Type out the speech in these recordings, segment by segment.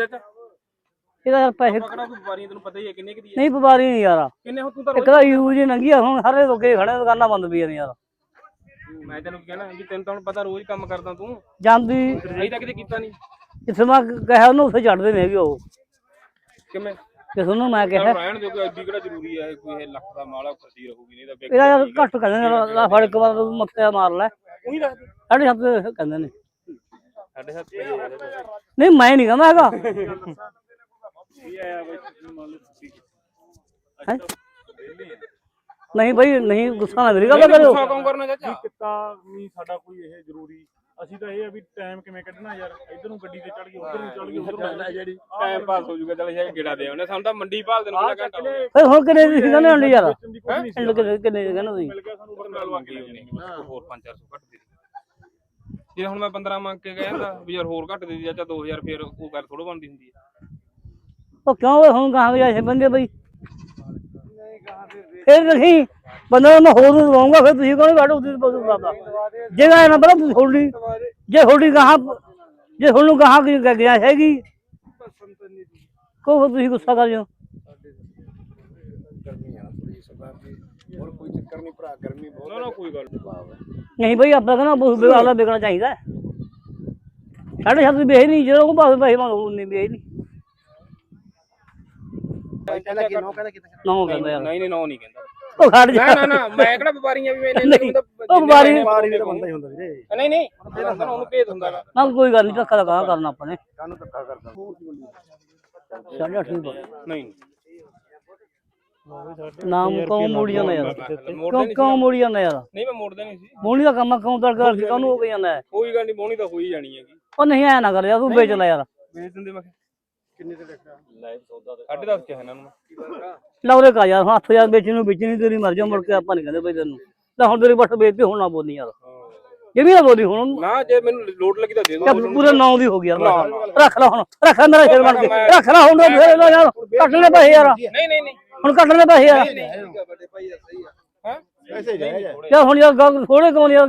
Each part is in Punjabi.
ਇਹਦਾ ਪੈਸੇ ਪਕੜਾ ਕੋਈ ਤੈਨੂੰ ਪਤਾ ਹੀ ਹੈ ਕਿੰਨੇ ਕਿ ਦੀ ਹੈ ਨਹੀਂ ਵਪਾਰੀ ਨਹੀਂ ਯਾਰ। ਕਿੰਨੇ ਹੋ ਤੂੰ ਤਾਂ ਇੱਕ ਤਾਂ ਯੂਜ ਹੀ ਨੰਗੀ ਆ ਹੁਣ ਸਾਰੇ ਲੋਕੇ ਖੜੇ ਦੁਕਾਨਾਂ ਬੰਦ ਪਈਆਂ ਨੇ ਯਾਰ। ਮੈਂ ਤੈਨੂੰ ਕਹਿਣਾ ਵੀ ਤੈਨੂੰ ਤਾਂ ਹੁਣ ਪਤਾ ਰੋਜ਼ ਕੰਮ ਕਰਦਾ ਤੂੰ। ਜਾਂਦੀ ਅਜੇ ਤੱਕ ਕਿਤੇ ਕੀਤਾ ਨਹੀਂ। ਜਿੱਥੇ ਮੈਂ ਕਹਿਆ ਉਹਨੂੰ ਉੱਥੇ ਛੱਡਦੇ ਨੇ ਵੀ ਉਹ। ਕਿਵੇਂ? ਕਿਸ ਨੂੰ ਮੈਂ ਕਿਹਾ ਰਹਿਣ ਦੇ ਕੋਈ ਐਡੀ ਕਿਹੜਾ ਜ਼ਰੂਰੀ ਹੈ ਕੋਈ ਇਹ ਲੱਖ ਦਾ ਮਾਲਾ ਖਰਚੀ ਰਹੂਗੀ ਨਹੀਂ ਤਾਂ ਵਿਕ ਇਹਦਾ ਯਾਰ ਘੱਟ ਕਹਿੰਦੇ ਨੇ ਲਾ ਫੜ ਇੱਕ ਵਾਰ ਤੂੰ ਮੱਥਾ ਮਾਰ ਲੈ। ਉਹੀ ਸੱਤ ਕਹਿੰਦੇ ਨੇ। ਸਾਡੇ ਹੱਥ ਪਈ ਹੈ ਨਹੀਂ ਮੈਂ ਨਹੀਂ ਕਹਿੰਦਾ ਹੈਗਾ ਇਹ ਆਇਆ ਬਈ ਮੰਨ ਲਓ ਤੁਸੀਂ ਹੈਂ? ਨਹੀਂ ਬਈ ਨਹੀਂ ਗੁੱਸਾ ਨਾ ਮੇਰੀ ਗੱਲ ਕਰਿਓ। ਗੁੱਸਾ ਕੌਣ ਕਰਨਾ ਚਾਚਾ? ਕਿੱਤਾ ਨਹੀਂ ਸਾਡਾ ਕੋਈ ਇਹ ਜ਼ਰੂਰੀ। ਅਸੀਂ ਤਾਂ ਇਹ ਆ ਵੀ ਟਾਈਮ ਕਿਵੇਂ ਕੱਢਣਾ ਯਾਰ? ਇੱਧਰ ਨੂੰ ਗੱਡੀ ਤੇ ਚੜ ਗਏ ਉੱਧਰ ਨੂੰ ਚੜ ਗਏ ਉੱਧਰ ਨੂੰ ਜਿਹੜੀ ਟਾਈਮ ਪਾਸ ਹੋ ਜਾਊਗਾ ਚੱਲ ਇਹ ਗੇੜਾ ਦੇ ਉਹਨੇ ਸਾਨੂੰ ਤਾਂ ਮੰਡੀ ਭਾਲ ਦੇ ਨੂੰ ਘੰਟਾ। ਫਿਰ ਹੁਣ ਕਿੰਨੇ ਦੀ ਸੀ ਕਹਿੰਦੇ ਹੁੰਦੀ ਯਾਰ ਕਿੰਨੇ ਕਹਿੰਦੇ ਤੁਸੀਂ ਮਿਲ ਗਿਆ ਸਾਨੂੰ ਪਰ ਨਾਲ ਵਾਕੀ ਹੋਣੀ ਹੋਰ 5-400 ਘੱਟ ਦੇ। ਜੇ ਹੁਣ ਮੈਂ 15 ਮੰਗ ਕੇ ਗਿਆ ਤਾਂ ਵੀ ਯਾਰ ਹੋਰ ਘੱਟ ਦੇ ਦੀ ਚਾਚਾ 2000 ਫੇਰ ਉਹ ਗੱਲ ਥੋੜਾ ਬਣਦੀ ਹੁੰਦੀ ਹੈ ਉਹ ਕਿਉਂ ਓਏ ਹੁਣ ਕਹਾਂ ਗਿਆ ਇਹ ਬੰਦੇ ਬਈ। ਫਿਰ ਨਹੀਂ ਬੰਦਾ ਮੈਂ ਹੋਰ ਨੂੰ ਦਵਾਉਂਗਾ ਫਿਰ ਤੁਸੀਂ ਕਹੋਗੇ ਬਾਟੋ ਤੁਸੀਂ ਬੋਲੋ ਬਾਬਾ ਜੇ ਗਾ ਨਾ ਤੁਸੀਂ ਥੋੜੀ ਜੇ ਥੋੜੀ ਕਹਾ ਜੇ ਤੁਹਾਨੂੰ ਕਹਾ ਕਿ ਕਹਿ ਗਿਆ ਹੈਗੀ। ਕੋ ਤੁਸੀਂ ਗੁੱਸਾ ਕਰ ਜਾਓ। ਹੋਰ ਕੋਈ ਚੱਕਰ ਨਹੀਂ ਭਰਾ ਗਰਮੀ ਬਹੁਤ ਨਾ ਨਾ ਕੋਈ ਗੱਲ ਨਹੀਂ। ਨਹੀਂ ਬਈ ਆਪਾਂ ਕਹਿੰਦਾ ਬਹੁਤ ਬਿਗਾਲਾ ਵਿਕਣਾ ਚਾਹੀਦਾ। ਹੈ। ਸਾਢੇ ਸੱਤ ਦੀ ਵੇਚ ਨਹੀਂ ਜਦੋਂ ਉਹ ਭਾਵੇਂ ਪੈਸੇ ਮੰਗੋ ਵੇਚ ਨਹੀਂ। ਕਹਿੰਦਾ ਕਿ ਨੋ ਕਹਿੰਦਾ ਕਿਤੇ ਨਾ ਕਹਿੰਦਾ ਯਾਰ। ਨਹੀਂ ਨਹੀਂ ਨੋ ਨਹੀਂ ਕਹਿੰਦਾ। ਉਹ ਖੜ ਜਾ। ਨਾ ਨਾ ਨਾ ਮੈਂ ਕਿਹੜਾ ਵਪਾਰੀਆਂ ਵੀ ਮੈਨੇ ਨਹੀਂ, ਉਹ ਵਪਾਰੀ- ਬਾਰੀ ਵੀ ਤਾਂ ਬੰਦਾ ਹੀ ਹੁੰਦਾ ਵੀਰੇ। ਨਹੀਂ ਨਹੀਂ ਫਿਰ ਹੁੰਦਾ ਨਾ ਉਹਨੂੰ ਭੇਦ ਹੁੰਦਾ ਗਾ। ਨਾ ਕੋਈ ਗੱਲ ਨਹੀਂ ਧੱਕਾ ਕਹਾਂ ਕਰਨਾ ਆਪਾਂ ਨੇ। ਕਾਹਨੂੰ ਧੱਕਾ ਕਰਦਾ? ਸਾਢੇ ਅੱਠ ਦੀ ਨਹੀਂ। ਨਾਮ ਕੌਣ ਮੋੜੀ ਜਾਂਦਾ ਯਾਰ। ਕਿਉਂ ਨਹੀਂ ਕਿਉਂ ਮੋੜੀ ਜਾਂਦਾ ਯਾਰ? ਨਹੀਂ ਮੈਂ ਮੋੜਦਾ ਨਹੀਂ ਸੀ। ਮੋਣੀ ਦਾ ਕੰਮ ਕਿਉਂ ਤੜਕਾ ਸੀ ਕਾਹਨੂੰ ਹੋ ਕੇ ਜਾਂਦਾ ਹੈ? ਕੋਈ ਗੱਲ ਨਹੀਂ ਮੋਣੀ ਤਾਂ ਹੋਈ ਜਾਣੀ ਹੈਗੀ। ਉਹ ਨਹੀਂ ਆਇਆ ਨਾ ਕਰ ਯਾਰ ਤੂੰ ਵੇਚ ਲੈ ਯਾਰ। ਵੇਚ ਦਿੰਦੇ ਮੈਂ ਕਿੰਨੇ ਤੇ ਲਿਖਿਆ ਲਾਈਵ ਸੌਦਾ ਸਾਢੇ ਦਸ ਕਿਹਾ ਇਹਨਾਂ ਨੂੰ ਲਵਰੇ ਕਾ ਯਾਰ ਹੁਣ 8000 ਵੇਚਣ ਨੂੰ ਵੇਚਣੀ ਤੇਰੀ ਮਰਜ਼ੀ ਆ, ਮੁੜ ਕੇ ਆਪਾਂ ਨਹੀਂ ਕਹਿੰਦੇ ਬਈ ਤੈਨੂੰ। ਤਾਂ ਹੁਣ ਤੇਰੀ ਬੱਠ ਵੇਚਦੀ ਹੁਣ ਨਾ ਬੋਲੀ ਯਾਰ। ਇਹ ਵੀ ਨਾ ਬੋਲੀ ਹੁਣ। ਨਾ ਜੇ ਮੈਨੂੰ ਲੋਡ ਲੱਗੀ ਤਾਂ ਦੇ ਦੋ। ਕਿਆ ਪੂਰੇ 9 ਦੀ ਹੋ ਗਈ ਯਾਰ ਬਸ। ਰੱਖ ਲੈ ਹੁਣ ਰੱਖ ਲੈ ਮੇਰਾ ਸ਼ੇਰ ਬਣ ਕੇ। ਰੱਖ ਲੈ ਹੁਣ ਫੇਰ ਲੋ ਯਾਰ ਕੱਟ ਲੈ ਪੈਸੇ ਯਾਰ। ਨਹੀਂ ਨਹੀਂ ਨਹੀਂ। ਹੁਣ ਲੈ ਪੈਸੇ ਵੱਡੇ ਭਾਈ ਦਾ ਸਹੀ ਆ। ਹਾਂ? ਪੈਸੇ ਜਾਇਜ਼ ਆ। ਯਾਰ ਹੁਣ ਯਾਰ ਗੱਲ ਥੋੜੇ ਕੌਣ ਯਾਰ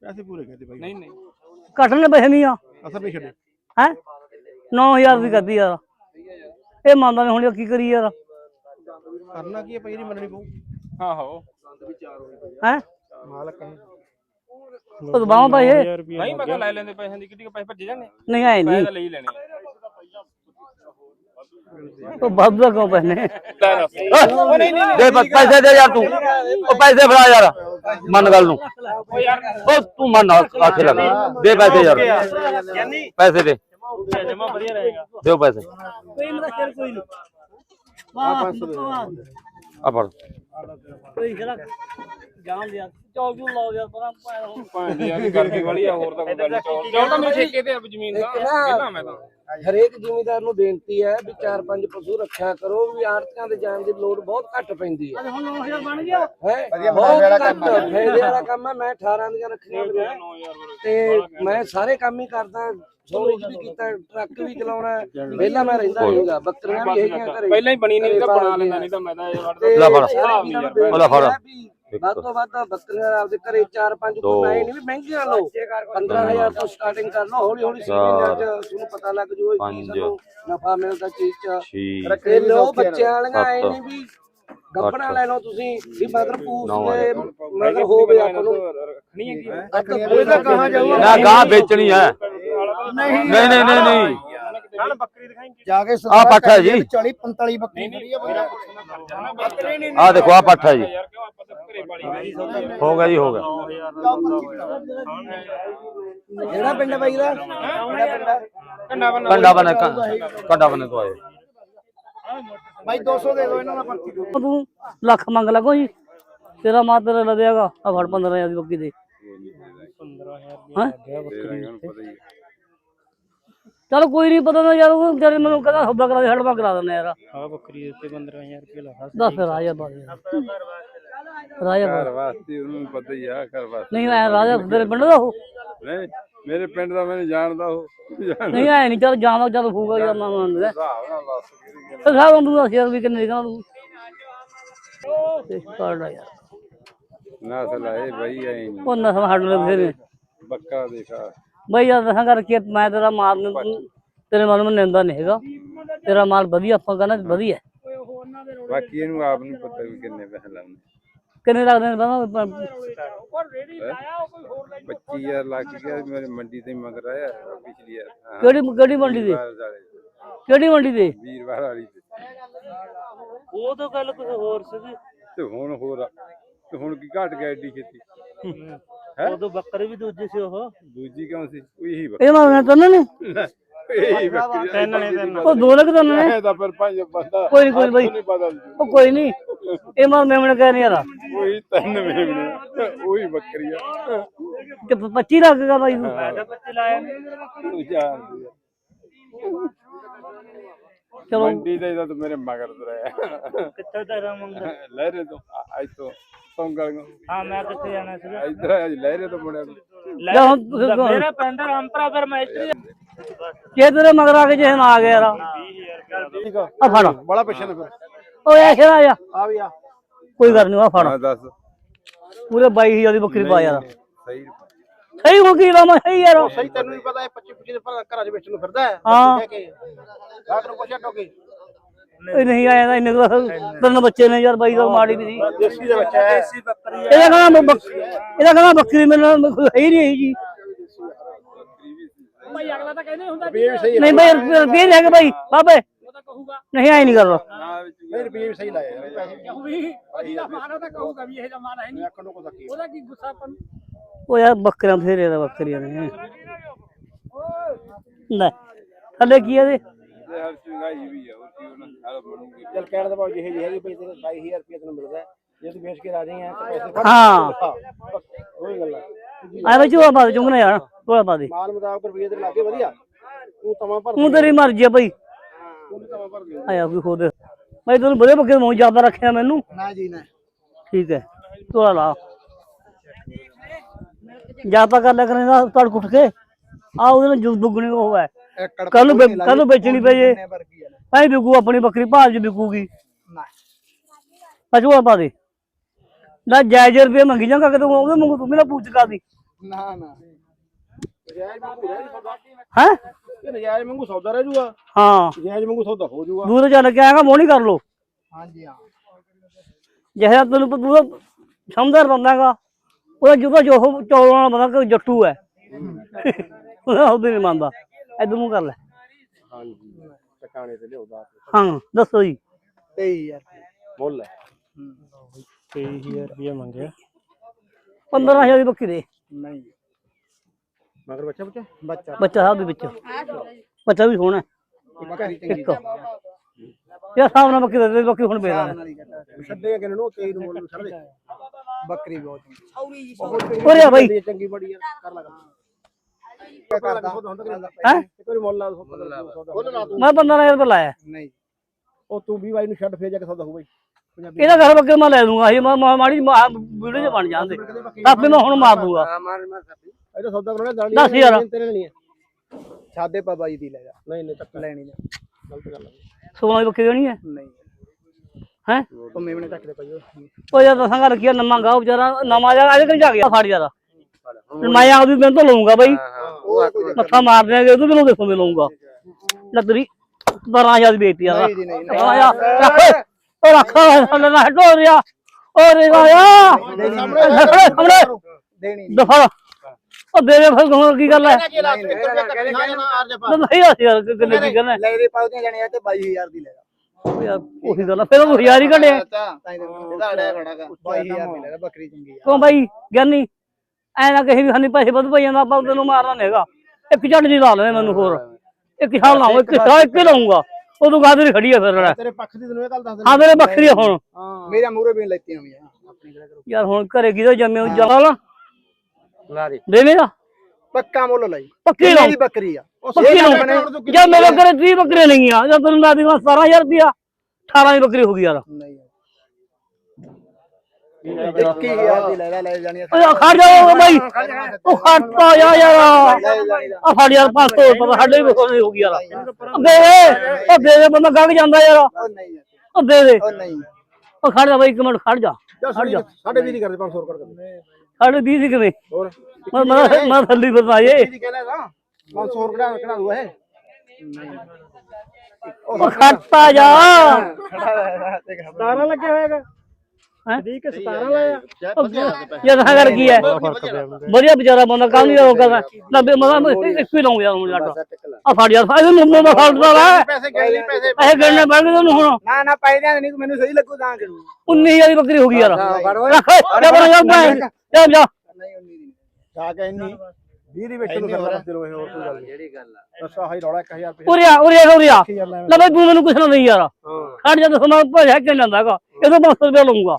ਪੈਸੇ ਪੂਰੇ ਕਰਦੇ ਭਾਈ। ਨਹੀਂ ਨਹੀਂ। ਕੱਟ ਲੈ ਪੈਸੇ ਨਹੀਂ ਆ। ਅਸਰ ਨਹੀਂ ਛੱਡੇ। ਹੈ? 9000 ਦੀ ਕਰਦੀ ਯਾਰ। ਇਹ ਮੰਨਦਾ ਨਹੀਂ ਹੁਣ ਯਾਰ ਕੀ ਕਰੀ ਯਾਰ। ਕਰਨਾ ਕੀ ਹੈ ਭਾਈ ਨਹੀਂ ਮੰਨਣੀ ਪਊ। ਹਾਂ ਹੋ? ਹੈ ਮਾਲਕ ਹੈ ਉਹ ਬਾਹਾਂ ਪੈਸੇ। ਨਹੀਂ ਮੈਂ ਕਿਹਾ ਲੈ ਲੈਂਦੇ ਪੈਸਿਆਂ ਦੀ ਕਿੱਡੀ ਕੁ ਪੈਸੇ ਭੱਜੇ ਜਾਣੇ ਨਹੀਂ ਆਏ ਪੈਸੇ ਨਹੀਂ ਲਈ ਲੈਣੇ। ਉਹ ਬਾਬਾ ਕਿਉਂ ਪੈਨੇ ਦੇ ਪ- ਪੈਸੇ ਦੇ ਯਾਰ ਤੂੰ। ਉਹ ਪੈਸੇ ਫੜਾ ਯਾਰ ਮੰਨ ਗੱਲ ਨੂੰ। ਉਹ ਤੂੰ ਮੰਨ ਆਖੇ ਲੱਗ ਦੇ ਪੈਸੇ ਯਾਰ। ਪੈਸੇ ਦੇ। ਜਮਾ ਵਧੀਆ ਰਹੇਗਾ। ਦਿਓ ਪੈਸੇ। ਕੋਈ ਮੇਰਾ ਸ਼ੇਰ ਕੋਈ ਨਹੀਂ। ਵਾਹ 500 ਆ ਫੜ। ਕੋਈ ਜਰਾ ਜਾਣ ਲਿਆ? ਚੌਲ ਜੂ ਲਾਓ ਯਾਰ ਪਰਾਂ ਪਾਇਆ ਹੁਣ ਭਾਂਡੇ ਯਾਰ ਗਰਮੀ ਵਾਲੀ ਆ ਹੋਰ ਤਾਂ ਕੋਈ ਗੱਲ ਨਹੀਂ। ਚੌਲ ਤਾਂ ਮੇਰੇ ਠੇਕੇ ਤੇ ਆ ਜ਼ਮੀਨ ਦਾ। ਪਹਿਲਾਂ ਮੈਂ ਤਾਂ। ਹਰੇਕ ਜ਼ਿਮੀਦਾਰ ਨੂੰ ਬੇਨਤੀ ਹੈ ਵੀ ਚਾਰ ਪੰਜ ਪਸ਼ੂ ਰੱਖਿਆ ਕਰੋ ਵੀ ਆੜਤੀਆਂ ਦੇ ਜਾਣ ਦੀ ਲੋੜ ਬਹੁਤ ਘੱਟ ਪੈਂਦੀ ਹੈ। ਅੱਜ ਹੁਣ 9000 ਬਣ ਗਿਆ। ਹੈ? ਬਹੁਤ ਘੱਟ ਫਾਇਦੇ ਵਾਲਾ ਕੰਮ ਹੈ ਮੈਂ 18 ਦੀਆਂ ਰੱਖੀਆਂ ਤੇ ਮੈਂ ਸਾਰੇ ਕੰਮ ਹੀ ਕਰਦਾ। ਸੋਨੀ ਵੀ ਕੀਤਾ ਟਰੱਕ ਵੀ ਚਲਾਉਣਾ ਪਹਿਲਾਂ ਮੈਂ ਰਹਿੰਦਾ ਨਹੀਂਗਾ ਬੱਕਰੀਆਂ ਵੀ ਹੈਗੀਆਂ ਘਰੇ ਪਹਿਲਾਂ ਹੀ ਬਣੀ ਨਹੀਂ ਤਾਂ ਬਣਾ ਲੈਂਦਾ ਨਹੀਂ ਤਾਂ ਮੈਂ ਤਾਂ ਇਹ ਵੜਦਾ ਲੈ ਫੜ। ਨੂੰ ਲੈ ਫੜ। ਹੈ ਵੱਧ ਤੋਂ ਵੱਧ ਬੱਕਰੀਆਂ ਆਪਦੇ ਘਰੇ ਚਾਰ ਪੰਜ ਦੋ। ਕੋਈ ਨਹੀਂ ਵੀ ਮਹਿੰਗੀਆਂ ਲਓ 15000 ਤੋਂ ਸਟਾਰਟਿੰਗ ਕਰ ਲਓ ਹੌਲੀ ਹੌਲੀ ਸੀਜ਼ਨ ਚ ਤੁਹਾਨੂੰ ਪਤਾ ਲੱਗ ਜੂ ਕੀ ਪੰਜ। ਸਾਨੂੰ ਨਫਾ ਮਿਲਦਾ ਚੀਜ਼ ਚ ਤੇ ਲੋ ਬੱਚਿਆਂ ਵਾਲੀਆਂ ਐ ਸੱਤ। ਨਹੀਂ ਵੀ ਗੱਪਣਾ ਲੈ ਲਓ ਤੁਸੀਂ ਵੀ ਮਗਰ ਪੂਸ ਨੌ ਦੇ ਮਗਰ ਹੋਵੇ ਆਪਾਂ ਨੂੰ ਰੱਖਣੀ ਆ। ਅੱਧ ਪੂਰੇ ਕਹਾਂ ਜਾਊਗਾ ਨਾ ਗਾਂ ਵੇਚਣੀ ਹੈ ਨਹੀਂ ਨਹੀਂ ਨਹੀਂ ਨਹੀਂ ਨਾਲ ਬੱਕਰੀ ਦਿਖਾਈ ਜਾ ਕੇ ਆ ਪੱਠ ਹੈ ਜੀ। 40 45 ਬੱਕਰੀ ਖੜੀ ਆ ਮੇਰਾ ਪੁੱਛਣਾ ਕਰਦਾ ਨਾ ਬੱਕਰੇ ਨਹੀਂ ਆ ਦੇਖੋ ਆ ਪੱਠ ਜੀ ਯਾਰ ਕਿਉਂ ਆਪਾਂ ਤਾਂ ਘਰੇ ਹੋ ਗਿਆ ਜੀ ਹੋ ਗਿਆ। ਜਿਹੜਾ ਪਿੰਡ ਬਾਈ ਦਾ? ਕਿਹੜਾ ਪਿੰਡ ਆ? ਕੰਡਾ ਬੰਨਾ ਕੰਡਾ ਬਨੇ ਕੰਡਾ ਬਨੇ ਤੋਂ ਆਏ। ਭਾਈ 200 ਦੇ ਦਿਓ ਇਹਨਾਂ ਦਾ ਪਰਚੀ ਦਿਓ। ਤੂੰ ਲੱਖ ਮੰਗ ਲਾ ਕੋਈ ਤੇਰਾ ਮਾਂ ਤੇਰਾ ਲਦੇਗਾ ਆ ਫੜ 15000 ਦੀ ਬੱਕੀ ਦੇ। 15000 ਚਲ ਕੋਈ ਨਹੀਂ ਪਤਾ ਨਾ ਯਾਰ ਉਹ ਵਿਚਾਰੇ ਮੈਨੂੰ ਕਹਿੰਦਾ ਸੌਦਾ ਕਰਾ ਦੇ ਹੜ ਮੈਂ ਕਰਾ ਦਿੰਦਾ ਯਾਰ। ਆ ਬੱਕਰੀ ਦੇ ਉੱਤੇ 15000 ਰੁਪਏ ਲਾ ਦੱਸ ਰਾਜਾ ਬਾਦ ਰਾਜਾ ਬਾਦ ਵਾਸਤੇ ਉਹਨੂੰ ਪਤਾ ਹੀ ਆ ਘਰ ਵਾਸਤੇ। ਨਹੀਂ ਆਇਆ ਰਾਜਾ ਤੇਰੇ ਪਿੰਡ ਦਾ ਉਹ? ਨਹੀਂ ਮੇਰੇ ਪਿੰਡ ਦਾ ਮੈਨੂੰ ਜਾਣਦਾ ਉਹ। ਨਹੀਂ ਆਇਆ ਨਹੀਂ ਚੱਲ ਜਾਵਾਂ ਚੱਲ ਫੂਗਾ ਯਾਰ ਮੈਂ ਮੰਨਦਾ ਨਾਲ ਦੱਸ ਕਿਹੜੀ ਤੇ ਸਾਹਿਬ ਤੂੰ ਦੱਸ ਯਾਰ ਵੀ ਕਿੰਨੇ ਦੀ ਕਹਿੰਦਾ ਤੂੰ। ਤੇ ਕਾਰਡ ਆ ਯਾਰ। ਨਸਲ ਹੈ ਬਈ ਐ ਉਹ ਨਸਮ ਹੱਡ ਲੈ ਬਥੇਰੇ। ਬੱਕਾ ਦੇਖਾ। ਬਈ ਯਾਰ ਦਸਾਂ ਕਰਕੇ ਮੈਂ ਤੇਰਾ ਤੂੰ ਤੇਰੇ ਮਨ ਨੂੰ ਨਿੰਦਾ ਨਹੀਂ ਹੈਗਾ। ਤੇਰਾ ਮਾਲ ਵਧੀਆ ਆਪਾਂ ਕਹਿੰਦਾ ਵਧੀਆ। ਬਾਕੀ ਇਹਨੂੰ ਆਪ ਨੂੰ ਪਤਾ ਵੀ ਕਿੰਨੇ ਪੈਸੇ ਲਾਉਣੇ। ਕਿੰਨੇ ਲੱਗਦੇ ਨੇ ਬਾਬਾ? 25000 ਲੱਗ ਗਿਆ ਮੇਰੇ ਮੰਡੀ ਤੇ ਮਗਰ ਆਇਆ ਪਿਛਲੀ ਹਾਂ, ਕਿਹੜੀ ਕਿਹੜੀ ਮੰਡੀ ਦੇ ਕਿਹੜੀ ਮੰਡੀ ਦੇ ਵੀਰਵਾਰ ਵਾਲੀ ਤੇ। ਉਹ ਤਾਂ ਗੱਲ ਕੁਝ ਹੋਰ ਸੀ ਤੇ ਹੁਣ ਹੋਰ ਆ। ਤੇ ਹੁਣ ਕੀ ਘਟ ਗਿਆ ਏਡੀ ਖੇਤੀ ਉਦੋਂ ਬੱਕਰੇ ਵੀ ਦੂਜੇ ਸੀ ਉਹ। ਦੂਜੀ ਕਿਉਂ ਸੀ? ਉਹੀ ਇਹ ਮਾਲ ਤਨ ਨੇ? ਇਹੀ ਬੱਕਰੀ। ਤਿੰਨ ਨੇ ਤਿੰਨ ਉਹ ਦੋ ਲੱਖ ਤਨ ਨੇ? ਇਹ ਤਾਂ ਫਿਰ ਪੰਜ ਬੰਦਾ। ਕੋਈ ਨੀ, ਕੋਈ ਨੀ ਬਾਈ। ਨਹੀਂ ਉਹ ਕੋਈ ਨਹੀਂ ਇਹ ਮਾਲ ਮੇਮਣ ਕਹਿ ਨਹੀਂ ਯਾਰ ਉਹੀ ਤਿੰਨ ਮੇਮਣੇ। ਉਹੀ ਬੱਕਰੀ ਆ। ਕਿ 25 ਲੱਖ ਦਾ ਬਾਈ ਤੂੰ। ਤਾਂ ਬੱਚੇ ਲਾਇਆ ਨੇ। ਤੂੰ ਜਾਣਦੀ ਚਲੋ। ਮੰਡੀ ਦੇ ਤਾਂ ਤੂੰ ਮੇਰੇ ਮਗਰ ਤੁਰਿਆ। ਕਿੱਥੇ ਤੇਰਾ ਮੁੰਡਾ? ਲਹਿਰੇ ਤੋਂ। ਅੱਜ ਤੋਂ ਸੰਗਲ ਨੂੰ ਹਾਂ ਮੈਂ ਕਿੱਥੇ ਜਾਣਾ ਸੀਗਾ? ਇਧਰ ਅੱਜ ਲਹਿਰੇ ਤੋਂ ਮੁੜਿਆ ਤੂੰ। ਲੈ ਹੁਣ ਤੁਸੀਂ ਕਹੋ। ਮੇਰਾ ਪਿੰਡ ਰਾਮਪਰਾ ਫਿਰ ਮੈਂ ਇੱਥੇ ਜੇ ਤੇਰੇ ਮਗਰ ਆ ਕੇ ਜੇ ਨਾ ਆ ਗਿਆ ਯਾਰ? 20000 ਰੁਪਏ ਆ। ਫੜ। ਬੜਾ ਪਿੱਛੇ ਨਾ ਫਿਰ। ਓਏ ਐਸੇ ਆ। ਜਾ ਆ ਵੀ ਆ। ਕੋਈ ਗੱਲ ਨਹੀਂ ਆ ਫੜ। ਹਾਂ ਦੱਸ। ਪੂਰੇ 22000 ਦੀ ਬੱਕਰੀ ਪਾ ਯਾਰ। ਸਹੀ ਸਹੀ ਹੋ ਗਈ ਲਾਮਾ ਸਹੀ ਯਾਰ। ਸਹੀ ਤੈਨੂੰ ਵੀ ਪਤਾ ਹੈ 25 25 ਦੇ ਪਰ ਘਰਾਂ 'ਚ ਵੇਚਣ ਨੂੰ ਫਿਰਦਾ ਹੈ। ਹਾਂ। ਕਹਿ ਕੇ। ਗਾਹਕ ਨੂੰ ਪੁੱਛਿਆ ਟੋਕੇ ਇਹ ਨਹੀਂ ਆਇਆ ਤਾਂ ਇੰਨੇ ਕੁ ਤਾਂ ਤਿੰਨ ਬੱਚੇ ਨੇ ਯਾਰ ਬਾਈ ਦਾ ਮਾੜੀ ਵੀ ਸੀ। ਦੇਸੀ ਦਾ ਬੱਚਾ ਹੈ। ਦੇਸੀ ਬੱਕਰੀ ਇਹਦਾ ਕਹਿੰਦਾ ਬੱਕ- ਇਹਦਾ ਕਹਿੰਦਾ ਬੱਕਰੀ ਮੈਨੂੰ ਹੈ ਹੀ ਨਹੀਂ ਜੀ। ਰੁਪਏ ਵੀ ਸਹੀ ਨਹੀਂ ਬਾਈ ਰੁਪਏ ਲੈ ਕੇ ਬਾਈ ਬਾਬੇ। ਨਹੀਂ ਆਈ ਨਹੀਂ ਕਰਦਾ। ਨਹੀਂ ਰੁਪਏ ਵੀ ਸਹੀ ਲਾਏ ਯਾਰ ਪੈਸੇ ਕਿਉਂ ਵੀ ਅਜੀਦਾ ਮਾਰਾ ਤਾਂ ਕਹੂਗਾ ਵੀ ਇਹ ਜਮਾਨਾ ਹੈ ਨਹੀਂ। ਅੱਖ ਨੂੰ ਕੋ ਸਕੀ ਉਹ ਯਾਰ ਬੱਕਰੀਆਂ ਫੇਰੇ ਦਾ ਬੱਕਰੀਆਂ ਨੇ। ਲੈ ਥੱਲੇ ਕੀ ਇਹਦੇ? ਤੇ ਹਰ ਚੁਗਾਈ ਵੀ ਆ ਉਹ ਕੀ ਉਹਨਾਂ ਹਾਲ ਬਣੂਗੀ। ਚੱਲ ਕਹਿਣ ਦਾ ਭਾਵ ਜਿਹੇ ਜਿਹੇ ਪੈਸੇ 22000 ਰੁਪਏ ਤੈਨੂੰ ਮਿਲਦਾ ਹੈ। ਜੇ ਤੂੰ ਵੇਚ ਕੇ ਰਾਜੀ ਹੈ ਤਾਂ ਪੈਸੇ ਫੜ ਹਾਂ। ਉਹੀ ਗੱਲ ਹੈ ਆ ਵਿੱਚ ਉਹ ਪਾ ਦੇ ਚੁੰਗਣਾ ਯਾਰ ਥੋੜਾ ਪਾ ਦੇ। ਮਾਲ ਮੁਤਾਬਕ ਰੁਪਏ ਤੇ ਲੱਗੇ ਵਧੀਆ। ਤੂੰ ਤਮਾ ਭਰ ਤੂੰ ਤੇਰੀ ਮਰਜ਼ੀ ਆ ਬਾਈ। ਤੂੰ ਤਮਾ ਭਰ ਦੇ। ਆਇਆ ਕੋਈ ਖੋਦ। ਮੈਂ ਤੈਨੂੰ ਬੜੇ ਬੱਕਰੇ ਮੂੰਹ ਜ਼ਿਆਦਾ ਰੱਖਿਆ ਮੈਨੂੰ। ਨਾ ਜੀ ਨਾ। ਠੀਕ ਹੈ ਤੋੜਾ ਲਾ। ਜਾਂ ਤਾਂ ਕਰ ਲਿਆ ਕਰੇਗਾ ਤੜ ਕੁੱਟ ਕੇ। ਆ ਉਹਦੇ ਨਾਲ ਜੁ ਦੁੱਗਣੀ ਉਹ ਹੈ। ਕੱਲ ਨੂੰ ਵੇ- ਕੱਲ ਨੂੰ ਵੇਚਣੀ ਪਈ ਹੈ ਐ ਵਿਕੂ ਆਪਣੀ ਬੱਕਰੀ ਭਾਲ ਚ ਵਿਕੂਗੀ। ਨਾ। ਅਜੂਆ ਪਾ ਦੇ। ਨਾ ਜਾਇਜ਼ ਰੁਪਏ ਮੰਗੀ ਜਾਂਗਾ ਕਿ ਤੂੰ ਉਹਦੇ ਮੰਗੂ ਤੂੰ ਮੇਰਾ ਪੁੱਛ ਕਰਦੀ ਨਾ ਨਾ। ਮੰਗੂ ਰਹਿ ਸੌਦਾ ਹੈ? ਮੰਗੂ ਸੌਦਾ ਰਹਿ ਜੂਗਾ ਹਾਂ। ਨਜਾਇਜ਼ ਮੰਗੂ ਸੌਦਾ ਹੋ ਜੂਗਾ ਦੂਰ ਚੱਲ ਕੇ ਆਏਗਾ ਮੋਣੀ ਕਰ ਲੋ। ਹਾਂਜੀ ਹਾਂ। ਜਿਹੜਾ ਤੈਨੂੰ ਪ- ਤੂੰ ਤਾਂ ਸਮਝਦਾਰ ਬੰਦਾ ਹੈਗਾ। ਉਹਦਾ ਜਦੋਂ ਜੋ ਉਹ ਚੌਲਾਂ ਵਾਲਾ ਬੰਦਾ ਜੱਟੂ ਹੈ। ਉਹਦਾ ਉਹਦੇ ਨਹੀਂ ਮੰਨਦਾ। ਇਧਰ ਨੂੰ ਕਰ ਲੈ। ਹਾਂਜੀ। ਟਿਕਾਣੇ ਤੇ ਲਿਆਉਦਾ ਹਾਂ ਦੱਸੋ ਜੀ। 23000 ਮੁੱਲ ਹੈ। 23000 ਰੁਪਏ ਮੰਗਿਆ। 15000 ਦੀ ਬੱਕਰੀ ਦੇ। ਨਹੀਂ। ਮਗਰ ਬੱਚਾ ਬੱਚਾ ਬੱਚਾ। ਬੱਚਾ ਸਾਹਿਬ ਦੇ ਵਿੱਚ। ਬੱਚਾ ਵੀ ਸੋਹਣਾ ਹੈ। ਬੱਕਰੀ ਚੰਗੀ ਇੱਕ। ਇਹ ਹਿਸਾਬ ਨਾਲ ਬੱਕਰੀ ਦੇ ਦੇ, ਬੱਕਰੀ ਹੁਣ ਵੇਚਦਾ ਛੱਡੇ ਕਿ ਨੂੰ? 23 ਨੂੰ ਮੁੱਲ ਨੂੰ ਛੱਡ ਦੇ। ਬੱਕਰੀ ਬਹੁਤ ਚੰਗੀ। ਉਰੇ ਆ ਬਾਈ। ਚੰਗੀ ਬੜੀ ਯਾਰ ਕਰ ਲਗਾ ਕਰਦਾ। ਹੈ? ਕੋਈ ਮੁੱਲ ਲਾ ਸੌਦਾ ਮੁੱਲ ਲਾ ਤੂੰ ਮੈਂ 15000 ਰੁਪਏ ਲਾਇਆ। ਨਹੀਂ। ਉਹ ਤੂੰ ਵੀ ਬਾਈ ਨੂੰ ਛੱਡ ਫੇਰ ਜਾ ਕੇ ਸੌਦਾ ਹੋ ਬਾਈ ਪੰਜਾਬੀ ਇਹਦਾ ਘਰ ਬੱਕਰੀ ਮੈਂ ਲੈ ਦੂੰਗਾ ਇਹ ਮਾੜੀ ਵੀਡੀਓ ਚ ਬਣ ਜਾਂਦੇ। ਆਪੇ ਮੈਂ ਹੁਣ ਮਾਰ ਦੂੰਗਾ। ਮਾਰ ਮਾਰ ਸਾਡੀ ਇਹਦਾ ਸੌਦਾ ਕਰਾਉਣਾ ਦਾਣੀ ਦਸ ਹਜ਼ਾਰ। ਤੇਰੇ ਨਹੀਂ ਹੈ। ਸਾਦੇ ਪਾ ਬਾਈ ਦੀ ਲੈ ਜਾ। ਨਹੀਂ ਨਹੀਂ ਤੱਕ ਲੈਣੀ ਨਹੀਂ ਗਲਤ ਗੱਲ ਹੈ। ਸੋਲਾਂ ਦੀ ਬੱਕਰੀ ਦੇਣੀ ਹੈ? ਨਹੀਂ। ਹੈ? ਉਹ ਮੇਵਣੇ ਚੱਕ ਦੇ ਭਾਈ ਉਹ। ਯਾਰ ਦਸਾਂ ਘਰ ਕੀ ਨਵਾਂ ਗਾ ਵਿਚਾਰਾ ਨਵਾਂ ਜਾ ਅੱਜ ਕੱਲ ਜਾ ਗਿਆ ਫੜ ਜ਼ਿਆਦਾ। ਮੈਂ ਆਪ ਵੀ ਮੈਂ ਤਾਂ ਲਊਂਗਾ ਬਾਈ। ਮੱਥਾ ਮਾਰ ਦਿਆਂਗੇ ਉਹਦੇ ਮੈਨੂੰ ਦੇਖੋ ਮੈਂ ਲਊਂਗਾ। ਲੱਦਰੀ 12000 ਦੀ ਬੇਇੱਜ਼ਤੀ ਯਾਰ ਨਹੀਂ ਜੀ, ਨਹੀਂ, ਨਹੀਂ। ਆ ਰੱਖ ਉਹ ਰੱਖ ਥੱਲੇ ਨਾ ਹਟੋ ਰਿਆ। ਉਹ ਰੇ ਆ। ਸਾਹਮਣੇ। ਦੇਣੀ ਦਫਾ ਉਹ ਦੇ ਦੇ ਫਿਰ ਹੁਣ ਕੀ ਗੱਲ ਹੈ ਨਹੀਂ ਨਹੀਂ ਅਸੀਂ ਯਾਰ ਕਿੰਨੇ ਕੀ ਕਰਨਾ ਲੈ ਦੇ ਪਾਉਦੀਆਂ ਜਾਣੀਆਂ ਤੇ 22000 ਦੀ ਲੈ ਉਹ ਯਾਰ ਉਹੀ ਗੱਲ ਆ ਫਿਰ ਉਹ ਹਜ਼ਾਰ ਹੀ ਕੱਢਿਆ। ਤਾਂ ਇਹਦਾ ਅੜਿਆ ਖੜਾਗਾ। 22000 ਦੀ ਲੈ ਬੱਕਰੀ ਚੰਗੀ ਆ। ਕਿਉਂ ਬਾਈ ਗਿਆਨੀ? ਐ ਨਾ ਕਹੀ ਵੀ ਸਾਨੂੰ ਪੈਸੇ ਵੱਧ ਪਈ ਜਾਂਦਾ ਆਪਾਂ ਤੈਨੂੰ ਮਾਰਨਾ ਨੀ ਹੈਗਾ। ਇੱਕ ਝੱਟ ਦੀ ਲਾ ਲੈ ਮੈਨੂੰ ਹੋਰ। ਇੱਕ ਸਾਲ ਲਾਉਂ ਇੱਕ ਸਾਲ ਇੱਕ ਹੀ ਲਾਉਂਗਾ। ਉਦੋਂ ਗਾਦਰੀ ਖੜੀ ਆ ਫਿਰ ਲੈ। ਤੇਰੇ ਪੱਖ ਦੀ ਤੈਨੂੰ ਇਹ ਗੱਲ ਦੱਸ ਹਾਂ ਮੇਰੇ ਬੱਕਰੀ ਆ ਹੁਣ। ਹਾਂ। ਮੇਰੇ ਮੂਰੇ ਵੀ ਲੈਤੀਆਂ ਹੋਈਆਂ। ਆਪਣੀ ਕਿਹੜਾ ਕਰੋ। ਯਾਰ ਹੁਣ ਘਰੇ ਕਿਹਦਾ ਜੰਮੇ ਉਹ ਜਲਾ ਲਾ ਲਾ ਦੇ। ਦੇਵੇਂਗਾ ਪੱਕਾ ਮੁੱਲ ਲਈ। ਪੱਕੀ ਲਾਉਂ ਦੀ ਬੱਕਰੀ ਆ। ਉਹ ਪੱਕੀ ਸਹੀ ਲਾਉਂ ਜਦ ਮੇਰੇ ਘਰੇ 30 ਬੱਕਰੀਆਂ ਨਹੀਂ ਆ ਜਦ ਤੈਨੂੰ ਮੈਂ ਦੀ 17000 ਰੁਪਿਆ 18 ਦੀ ਬੱਕਰੀ ਹੋ ਗਈ ਯਾਰ। ਨਹੀਂ 21000 ਦੀ ਲੈ ਲੈ ਲੈ ਜਾਣੀ ਓਏ ਖੜ ਜਾ ਬਾਈ। ਉਹ ਖੜਤਾ ਜਾ। ਯਾਰ। ਆ ਫੜ ਯਾਰ 500 ਰੁਪਏ ਸਾਡੇ ਵੀ ਹੋਣੀ ਹੋ ਗਈ ਯਾਰ। ਦੇ ਦੇ ਉਹ ਦੇ ਦੇ ਬੰਦਾ ਗੰਗ ਜਾਂਦਾ ਯਾਰ। ਉਹ ਨਹੀਂ ਉਹ ਦੇ ਦੇ। ਉਹ ਨਹੀਂ। ਉਹ ਖੜ ਜਾ ਬਾਈ ਇੱਕ ਮਿੰਟ ਖੜ ਜਾ। ਖੜ ਜਾ। ਸਾਡੇ ਵੀ ਨਹੀਂ ਕਰਦੇ 500 ਰੁਪਏ ਕਰਦੇ। ਸਾਡੇ 20 ਦੀ ਕਿਵੇਂ? ਹੋਰ? ਮੈਂ ਮੈਂ ਥੱਲੀ ਦੀ ਕਹਿੰਦਾ ਨਾ 500 ਰੁਪਏ ਕਢਾ ਦੂਆ ਇਹ। ਉਹ ਖੜਤਾ ਜਾ। 17 ਲੱਗਿਆ ਹੋਇਆਗਾ ਹੈਂ? ਠੀਕ ਹੈ। 17 ਲਾਇਆ ਇਹ ਤਾਂ ਕਰ ਕੀ ਹੈ? ਵਧੀਆ ਵਿਚਾਰਾ ਬੰਦਾ ਕੰਮ ਨਹੀਂ ਰੋਕਦਾ ਨਾ ਬੇ ਮਜ਼ਾ ਇੱਕ ਹੀ ਲਾਉਂ ਯਾਰ ਹੁਣ ਜੱਟ ਆ ਫੜ ਯਾਰ ਇਹਨੂੰ ਮੁੰਡੇ ਦਾ ਫੜਦਾ ਵਾ। ਪੈਸੇ ਗਏ ਨਹੀਂ ਪੈਸੇ ਇਹ ਗਣਨੇ ਬਣ ਗਏ ਤੈਨੂੰ ਹੁਣ। ਨਾ ਨਾ ਪੈਸੇ ਨਹੀਂ ਮੈਨੂੰ ਸਹੀ ਲੱਗੂ ਤਾਂ ਕਰੂ। 19000 ਦੀ ਬੱਕਰੀ ਹੋ ਗਈ ਯਾਰ। ਹਾਂ, ਫੜ ਓਏ। ਰੱਖ ਜਾ ਬਣਾ ਜਾ ਮੈਂ ਜਾ ਜਾ। ਨਹੀਂ 19 ਦੀ ਜਾ ਕੇ ਇੰਨੀ। 20 ਦੀ ਵਿੱਚ ਨੂੰ ਕਰਦਾ ਚਲੋ ਇਹ ਹੋਰ ਕੋਈ ਗੱਲ ਨਹੀਂ। ਜਿਹੜੀ ਗੱਲ ਆ। ਦੱਸਾ ਹਾਈ ਰੌਲਾ 1000 ਰੁਪਏ। ਉਰੇ ਆ ਉਰੇ ਆ ਉਰੇ ਆ। ਯਾਰ ਲੈ ਲੈ ਬਈ ਤੂੰ ਮੈਨੂੰ ਕੁਛ ਨਾ ਨਹੀਂ ਯਾਰ। ਖੜ ਜਾ ਦੱਸ ਮੈਂ ਭਜਾ ਕੇ ਜਾਂਦਾਗਾ ਇਹ ਤਾਂ 500 ਰੁਪਏ ਲਊਂਗਾ।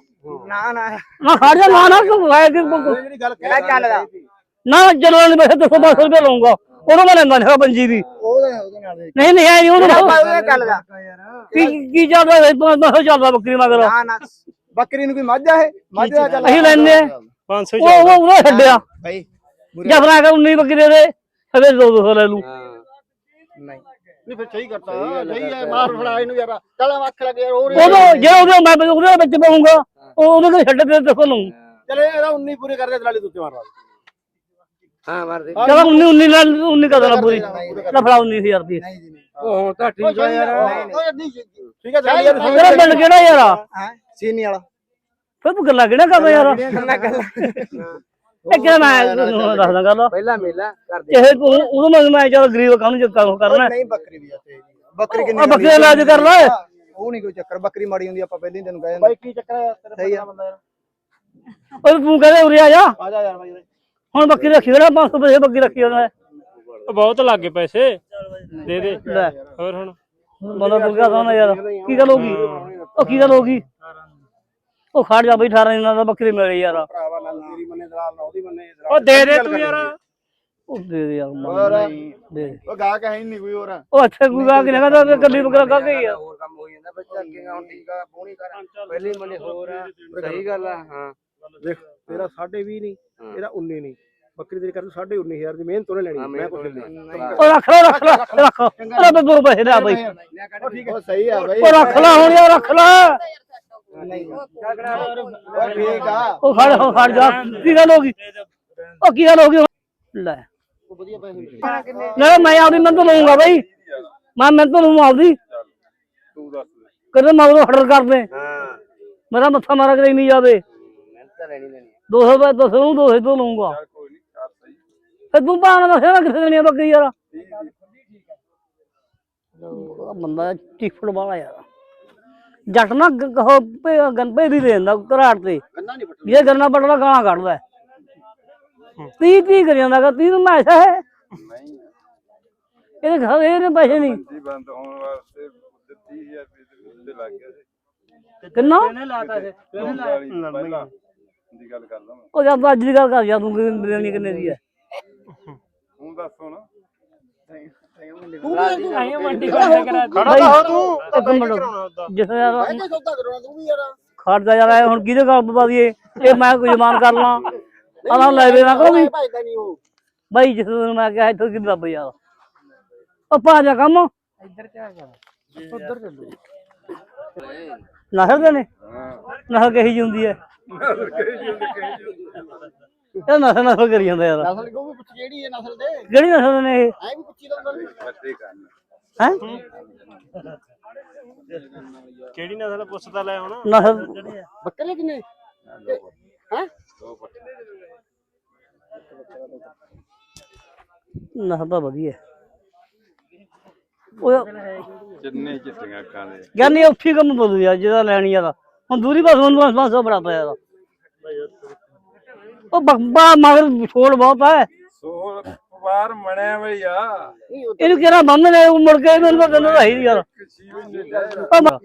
ਨਾ ਨਾ। ਨਾ ਖੜ ਜਾ ਨਾ ਨਾ ਤੂੰ ਹੈ ਕਿ ਜਿਹੜੀ ਗੱਲ ਕਹਿ ਚੱਲਦਾ। ਨਾ ਜਦੋਂ ਨਹੀਂ ਪੈਸੇ ਦੱਸੋ 500 ਰੁਪਏ ਲਊਂਗਾ। ਉਹਨੂੰ ਮੈਂ ਲੈਂਦਾ ਨਹੀਂ ਪੰਜੀ ਵੀ ਉਹਦੇ ਉਹਦੇ ਨਾਲ ਦੇ। ਨਹੀਂ ਨਹੀਂ ਹੈ ਉਹਨੂੰ ਉਹਦੇ ਗੱਲ ਦਾ ਕੀ ਕੀ ਚੱਲਦਾ ਹੈ 500 ਚੱਲਦਾ ਬੱਕਰੀ ਮਗਰ। ਨਾ ਨਾ। ਬੱਕਰੀ ਨੂੰ ਕੋਈ ਮੱਝ ਆ ਇਹ? ਮੱਝ ਦਾ ਚੱਲ ਅਸੀਂ ਲੈਂਦੇ ਆ। 500 ਉਹ ਉਹ ਉਹਦਾ ਛੱਡਿਆ। ਭਾਈ ਜਾਂ ਫਿਰ ਆ ਕੇ 19 ਬੱਕਰੀ ਦੇ ਸਵੇ 200 ਲੈ ਲੂ ਨਹੀਂ। ਨਹੀਂ ਫਿਰ ਸਹੀ ਕਰਤਾ। ਸਹੀ ਹੈ ਮਾਰ ਫੜਾ ਇਹਨੂੰ ਯਾਰ। ਚੱਲ ਅੱਖ ਲੱਗ ਯਾਰ ਹੋਰ ਉਦੋਂ ਜੇ ਉਹਦੇ ਮੈਂ ਉਹਦੇ ਵਿੱਚ ਪਾਉਂਗਾ ਉਹ ਉਹਦੇ ਕੋਲ ਛੱਡ ਕੇ ਦੱਸੋ ਲਊਂ ਚਲੇ ਇਹਦਾ 19 ਪੂਰੇ ਕਰ ਦੇ ਦਲਾਲੀ ਤੂੰ ਮਾਰ ਲਾ। ਹਾਂ ਮਾਰ ਦੇ। ਚਲੋ 19 19 ਨਾਲ 19 ਕਰ ਦੇਣਾ ਪੂਰੀ। ਲੈ ਫੜਾ 19000 ਰੁਪਏ। ਨਹੀਂ ਜੀ ਨਹੀਂ। ਉਹ ਹੁਣ ਤਾਂ ਠੀਕ ਆ ਯਾਰ। ਠੀਕ ਹੈ ਦਲਾਲੀ ਯਾਰ ਤੇਰਾ ਪਿੰਡ ਕਿਹੜਾ ਯਾਰ? ਹਾਂ ਸੀਨੀ ਵਾਲਾ। ਫਿਰ ਤੂੰ ਗੱਲਾਂ ਕਿਹੜਾ ਕਰਦਾ ਯਾਰ? ਗੱਲਾਂ ਕਰ ਇਹ ਕਿਹਾ ਮੈਂ ਤੁਹਾਨੂੰ ਦੱਸਦਾ ਗੱਲ। ਪਹਿਲਾ ਮੇਲਾ ਕਰ ਦੇ ਇਹ ਉਦੋਂ ਮੈਂ ਮੈਂ ਚੱਲ ਗਰੀਬ ਕੰਮ ਕਰਨਾ। ਨਹੀਂ ਬੱਕਰੀ ਵੀ ਆ ਤੇ ਬੱਕਰੀ ਕਿੰਨੀ ਆ ਬੱਕਰੀ ਦਾ ਇਲਾਜ ਕਰ ਲੈ। ਉਹ ਨਹੀਂ ਕੋਈ ਚੱਕਰ ਬੱਕਰੀ ਮਾੜੀ ਹੁੰਦੀ ਆਪਾਂ ਪਹਿਲਾਂ ਹੀ ਤੈਨੂੰ ਕਹਿ ਬਾਈ ਕੀ ਚੱਕਰ ਹੈ ਤੇਰੇ ਬੰਦਾ ਯਾਰ। ਉਹ ਤੂੰ ਕਹਿੰਦੇ ਉਰੇ ਆ ਜਾ। ਆ ਜਾ ਯਾਰ ਬਾਈ। ਹੁਣ ਬੱਕਰੀ ਰੱਖੀ ਕਿਹੜਾ 500 ਰੁਪਏ ਦੀ ਬੱਕਰੀ ਰੱਖੀ ਉਹਨੇ। ਬਹੁਤ ਲੱਗੇ ਪੈਸੇ। ਦੇ ਦੇ। ਲੈ। ਹੋਰ ਹੁਣ? ਤੁਰ ਗਿਆ ਸੋਨਾ ਯਾਰ। ਕੀ ਗੱਲ ਹੋ ਗਈ? ਉਹ ਕੀ ਗੱਲ ਹੋ ਗਈ? ਉਹ ਖੜ ਜਾ ਬਈ 18 ਦਿਨਾਂ ਦਾ ਬੱਕਰੀ ਮਿਲ ਗਈ ਯਾਰ। ਭਰਾਵਾ ਨਾਲ ਨਾ ਉਹਦੀ ਮੰਨੇ ਉਹ ਦੇ ਦੇ ਤੂੰ ਯਾਰ। ਉਹ ਦੇ ਦੇ ਯਾਰ ਹੋਰ? ਮੰਨ ਦੇ ਦੇ। ਉਹ ਗਾ ਕੇ ਹੈ ਹੀ ਨਹੀਂ ਕੋਈ ਹੋਰ। ਉਹ ਅੱਛਾ ਕੋਈ ਗਾ ਕੇ ਨਾ ਕਹਿੰਦਾ ਕੱਲੀ ਬੱਕਰਾ ਗਾ ਕੇ ਯਾਰ ਹੋਰ ਕੰਮ ਹੋ ਜਾਂਦਾ ਬੱਚਾ ਅੱਗੇ ਹੁਣ ਠੀਕ ਆ ਪੂਣੀ ਕਰ। ਪਹਿਲੇ ਮਨੇ ਹੋਰ ਆ ਸਹੀ ਗੱਲ ਆ ਹਾਂ। ਦੇਖ ਤੇਰਾ 20.5 ਨਹੀਂ ਇਹਦਾ 19 ਨਹੀਂ। ਬੱਕਰੀ ਤੇਰੀ ਕਰ 19500 ਦੀ ਮਿਹਨਤ ਉਹਨੇ ਲੈਣੀ ਮੈਂ ਨਹੀਂ। ਉਹ ਰੱਖ ਲੈ ਰੱਖ ਲੈ ਰੱਖ ਅਰੇ ਬੇ ਦੋ ਪੈਸੇ ਲੈ ਬਈ। ਉਹ ਠੀਕ ਹੈ ਉਹ ਸਹੀ ਆ ਬਾਈ। ਉਹ ਰੱਖ ਲੈ ਹੁਣ ਯਾਰ ਰੱਖ ਲੈ। ਠੀਕ ਆ ਉਹ ਖੜ ਹੋ ਖੜ ਜਾ। ਕੀ ਗੱਲ ਹੋ ਗਈ? ਉਹ ਕੀ ਗੱਲ ਹੋ ਗਈ? ਹੁਣ? ਲੈ। ਵਧੀਆ ਪੈਸੇ ਲੈ ਮੈਂ ਆਪਦੀ ਮਿਹਨਤ ਲਊਂਗਾ ਬਈ। ਮੈਂ ਮਿਹਨਤ ਲਊਂ ਆਪਦੀ ਤੂੰ ਦੱਸ ਦੇ ਕਦੇ ਮਗਰੋਂ ਹੜਰ ਕਰਦੇ। ਹਾਂ ਮੇਰਾ ਮੱਥਾ ਮਾਰਾ ਕਦੇ ਨਹੀਂ ਜਾਵੇ। ਮਿਹਨਤ ਤਾਂ ਲੈਣੀ ਲੈਣੀ 200 ਰੁਪਏ ਦੱਸ ਨੂੰ 200 ਤੋਂ ਲਊਂਗਾ। ਨਹੀਂ ਫਿਰ ਤੂੰ ਭਾਣਾ ਦੱਸਿਆ ਨਾ ਕਿੱਥੇ ਦੇਣੀ ਆ ਬੱਕਰੀ ਯਾਰ? ਉਹ ਬੰਦਾ ਚੀਫੜ ਵਾਲਾ ਯਾਰ। ਜੱਟ ਨਾ ਗੰਪੇ ਦੀ ਦਿੰਦਾ ਘਰਾਟ ਤੇ। ਗੰਨਾ ਨਹੀਂ ਪੱਟਣਾ ਇਹ ਗੰਨਾ ਪਟਣਾ ਗਾਣਾ ਕੱਢਦਾ। 30 30 ਕਰੀ ਜਾਂਦਾ 30 ਨੂੰ ਮੈਂ ਐਸਾ ਹੈ? ਨਹੀਂ। ਇਹਦੇ ਘਰ ਇਹਨੇ ਪੈਸੇ ਨਹੀਂ। ਜੀ ਬੰਦ ਹੋਣ ਵਾਸਤੇ 30000 ਰੁਪਏ ਦੇ ਲੱਗ ਗਿਆ ਸੀ। ਕਿੰਨਾ? ਪਹਿਲਾਂ ਦੀ ਗੱਲ ਕਰਦਾ ਮੈਂ ਉਹ ਜਦ ਅੱਜ ਦੀ ਗੱਲ ਕਰ ਜਾ ਤੂੰ ਕਿੰਨੇ ਦੀ ਹੈ। ਤੂੰ ਦੱਸ ਹੁਣ ਖੜਾ ਤਾਂ ਤੂੰ ਇੱਕ ਮਿੰਟ ਜਿਸ ਯਾਰ ਸੌਦਾ ਕਰਾਉਣਾ ਤੂੰ ਵੀ ਯਾਰ। ਖੜਦਾ ਯਾਰ ਇਹ ਹੁਣ ਕਿਹਦੇ ਗੱਲ ਪਵਾ ਦਈਏ? ਇਹ ਮੈਂ ਕੋਈ ਜ਼ਮਾਨ ਕਰ ਲਾਂ। ਆਲਾ ਲੈ ਵੇ ਨਾ ਕਰੋ ਵੀ ਭਾਈਦਾ ਨਹੀਂ ਉਹ। ਬਾਈ ਜਿਸ ਦਿਨ ਮੈਂ ਕਿਹਾ ਇੱਥੋਂ ਕਿੱਦਾਂ ਬਈ ਯਾਰ? ਉਹ ਪਾ ਜਾ ਕੰਮ। ਇੱਧਰ ਕਿਆ ਕਰ? ਉਧਰ ਚੱਲੋ ਨਸਲ ਦੇ ਨੇ? ਨਸਲ ਕਹੀ ਜੀ ਹੁੰਦੀ ਹੈ? ਇਹ ਨਸਲ ਨਸਲ ਕਰੀ ਜਾਂਦਾ ਯਾਰ। ਨਸਲ ਕੋ ਵੀ ਪੁੱਛ ਜਿਹੜੀ ਹੈ ਨਸਲ ਦੇ ਕਿਹੜੀ ਨਸਲ ਦੇ ਨੇ ਇਹ? ਐ ਵੀ ਪੁੱਛੀ ਦਾ ਬੱਚੇ ਕਰਨ ਹੈ? ਕਿਹੜੀ ਨਸਲ ਪੁੱਛਦਾ ਲੈ ਹੁਣ। ਨਸਲ। ਬੱਕਰੇ ਕਿੰਨੇ? ਹੈ? ਨਸਲ ਤਾਂ ਵਧੀਆ। ਉਹ ਜਿੰਨੇ ਚਿੱਟੀਆਂ ਅੱਖਾਂ ਦੇ? ਗਿਆਨੀ ਉੱਥੀ ਕੰਮ ਬਦਲ ਗਿਆ ਜਿਹਦਾ ਲੈਣੀ ਆ ਹੁਣ ਦੂਰੀ ਬਸ ਹੁਣ ਬਸ ਬਸ ਬਰਾਤਾ ਯਾਰ। ਉਹ ਬੱਬਾ ਮਗਰ ਛੋੜ ਬਹੁਤ ਹੈ। ਸੋਹਣ ਵਾਰ ਮਣਿਆ ਬਈ ਆ ਇਹਨੂੰ ਕਿਹੜਾ ਬੰਦ ਨੇ ਉਹ ਮੁੜ ਕੇ ਮੈਨੂੰ ਤਾਂ ਦਿੰਦਾ ਤਾਂ ਹੈ ਹੀ ਯਾਰ। ਉਹ ਮ-